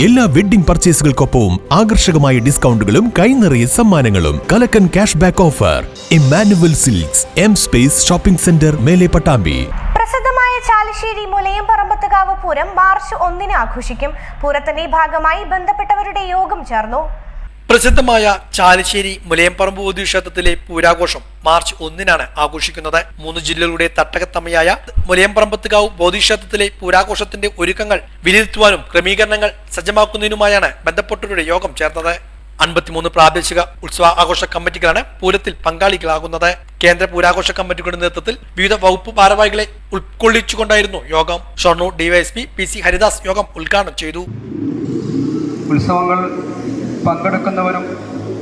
എല്ലാ വെഡ്ഡിംഗ് പർച്ചേസുകൾക്കൊപ്പവും ആകർഷകമായ ഡിസ്കൗണ്ടുകളും കൈനിറയ സമ്മാനങ്ങളും കലക്കൻ cash back offer Emmanuel silks M space shopping centre മേലെ പട്ടാമ്പി. പ്രസിദ്ധമായ ചാലശ്ശേരി മുലയം പറമ്പത്തുകാവ് പൂരം മാർച്ച് ഒന്നിന് ആഘോഷിക്കും. പൂരത്തിന്റെ ഭാഗമായി ബന്ധപ്പെട്ടവരുടെ യോഗം ചേർന്നു. പ്രസിദ്ധമായ ചാലിശ്ശേരി മുലയംപറമ്പ് ക്ഷേത്രത്തിലെ പൂരാഘോഷം മാർച്ച് ഒന്നിനാണ് ആഘോഷിക്കുന്നത്. മൂന്ന് ജില്ലകളുടെ തട്ടകത്തമ്മയായ മുലയംപറമ്പത്തുകാവ് ബോധിക്ഷേത്രത്തിലെ പൂരാഘോഷത്തിന്റെ ഒരുക്കങ്ങൾ വിലയിരുത്തുവാനും ക്രമീകരണങ്ങൾ സജ്ജമാക്കുന്നതിനുമായാണ് ബന്ധപ്പെട്ടവരുടെ യോഗം ചേർന്നത്. അൻപത്തിമൂന്ന് പ്രാദേശിക ഉത്സവ ആഘോഷ കമ്മിറ്റികളാണ് പൂരത്തിൽ പങ്കാളികളാകുന്നത്. കേന്ദ്ര പൂരാഘോഷ കമ്മിറ്റികളുടെ നേതൃത്വത്തിൽ വിവിധ വകുപ്പ് ഭാരവാഹികളെ ഉൾക്കൊള്ളിച്ചുകൊണ്ടായിരുന്നു യോഗം. Shoranur DYSP P C Haridas യോഗം ഉദ്ഘാടനം ചെയ്തു. ഉത്സവങ്ങൾ പങ്കെടുക്കുന്നവരും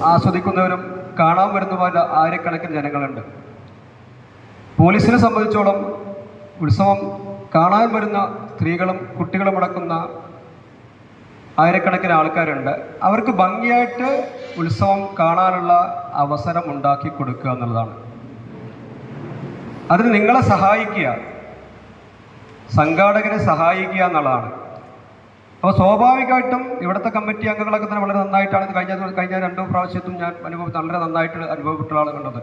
ആസ്വദിക്കുന്നവരും കാണാൻ വരുന്നവരുടെ ആയിരക്കണക്കിന് ജനങ്ങളുണ്ട്. പോലീസിനെ സംബന്ധിച്ചോളം ഉത്സവം കാണാൻ വരുന്ന സ്ത്രീകളും കുട്ടികളും അടക്കുന്ന ആയിരക്കണക്കിന് ആൾക്കാരുണ്ട്. അവർക്ക് ഭംഗിയായിട്ട് ഉത്സവം കാണാനുള്ള അവസരം ഉണ്ടാക്കി കൊടുക്കുക എന്നുള്ളതാണ്. അതിന് നിങ്ങളെ സഹായിക്കുക സംഘാടകരെ സഹായിക്കുക എന്നുള്ളതാണ്. അപ്പോൾ സ്വാഭാവികമായിട്ടും ഇവിടുത്തെ കമ്മിറ്റി അംഗങ്ങളൊക്കെ തന്നെ വളരെ നന്നായിട്ടാണ് ഇത് കഴിഞ്ഞ കഴിഞ്ഞ രണ്ടു പ്രാവശ്യത്തും ഞാൻ അനുഭവം വളരെ നന്നായിട്ട് അനുഭവപ്പെട്ട ആളാണ് കണ്ടത്.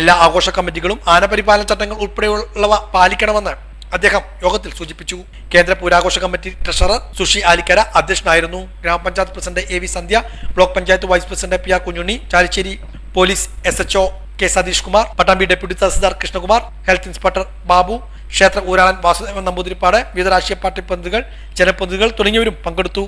എല്ലാ ആഘോഷ കമ്മിറ്റികളും ആനപരിപാലന ചട്ടങ്ങൾ ഉൾപ്പെടെയുള്ളവ പാലിക്കണമെന്ന് അദ്ദേഹം യോഗത്തിൽ സൂചിപ്പിച്ചു. കേന്ദ്ര പൂരാഘോഷ കമ്മിറ്റി ട്രഷറർ സുഷി ആലിക്കര അധ്യക്ഷനായിരുന്നു. ഗ്രാമപഞ്ചായത്ത് president A V Sandhya block panchayat vice president P R Kunjunni Chalissery police S HO K Satheesh Kumar Pattambi deputy tahsildar Krishnakumar health inspector Babu ക്ഷേത്ര ഊരാളൻ വാസുദേവൻ നമ്പൂതിരിപ്പാട് വിവിധ രാഷ്ട്രീയ പാർട്ടി പ്രതിനിധികൾ ജനപ്രതിനിധികൾ തുടങ്ങിയവരും പങ്കെടുത്തു.